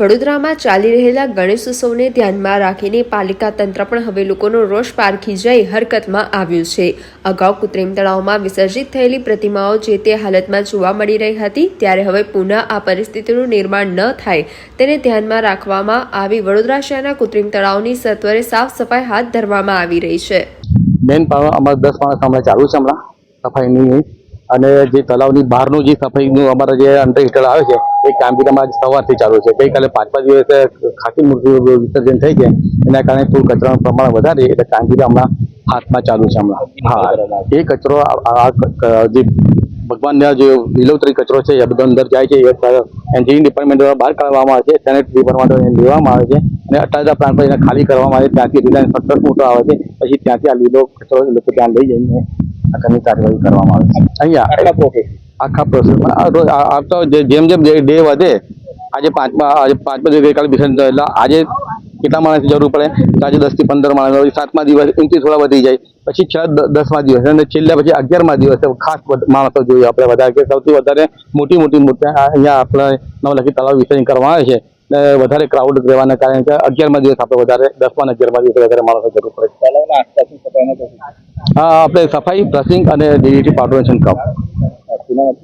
વડોદરામાં ચાલી રહેલા ગણેશ ઉત્સવને ધ્યાનમાં રાખીને પાલિકા તંત્ર પણ હવે લોકોનો રોષ પારખી જઈ હરકતમાં આવ્યું છે. અગાઉ કૃત્રિમ તળાવમાં વિસર્જિત થયેલી પ્રતિમાઓ જે તે હાલતમાં જોવા મળી રહી હતી, ત્યારે હવે પુનઃ આ પરિસ્થિતિનું નિર્માણ ન થાય. તેને ધ્યાનમાં રાખવામાં આવી વડોદરા શહેરના કૃત્રિમ તળાવની સત્વરે સાફ સફાઈ હાથ ધરવામાં આવી રહી છે. મેન અમારે દસ માણસ હમણાં ચાલુ છે હમણાં, સફાઈની અને જે તળાવની બહારનું જે સફાઈનું અમારા જે અંડર હીટર આવે છે, એ કામગીરી અમારે સવારથી ચાલુ છે. ગઈકાલે પાંચ પાંચ દિવસે ખાસી મૂર્તિ વિસર્જન થઈ છે એના કારણે થોડું કચરાનું પ્રમાણ વધારે, એટલે કામગીરી હમણાં હાથમાં ચાલુ છે હમણાં. હા, એ કચરો જે ભગવાનના જે લીલોતરી કચરો છે, એ બધો અંદર જાય છે, એ એન્જિનિયરિંગ ડિપાર્ટમેન્ટ દ્વારા બહાર કાઢવામાં આવે છે સેનેટ ડિપાર્ટમેન્ટ દ્વારા લેવામાં આવે છે અને અટાદા પ્લાન્ટ પર ખાલી કરવામાં આવે છે ત્યાંથી રિલાયન્સ ફક્ત મોટો આવે છે પછી ત્યાંથી આ લીલો કચરો લોકો ત્યાં લઈ જઈને આગળની કાર્યવાહી કરવામાં આવે છે. અહીંયા આખા પ્રોસેસમાં આ તો જેમ જેમ ડે વધે આજે પાંચમા આજે પાંચમા દિવસે ગઈકાલે બિસન એટલે આજે કેટલા માણસની જરૂર પડે? તો આજે દસથી પંદર માણસ સાતમા દિવસ એમથી થોડા વધી જાય. પછી છ દસમા દિવસ. અને છેલ્લા પછી અગિયારમા દિવસે ખાસ માણસો જોઈએ આપણે વધારે કે સૌથી વધારે મોટી મોટી મૂર્તિ આ અહીંયા આપણે નવલખી તળાવ વિસર્જન કરવામાં આવે છે. ને વધારે ક્રાઉડ રહેવાના કારણે કે અગિયારમા દિવસ આપણે વધારે દસમા અને અગિયારમા દિવસે વધારે માણસો જરૂર પડે. હા આપણે સફાઈ બ્રશિંગ અને ડીડીટી પાવડર કપ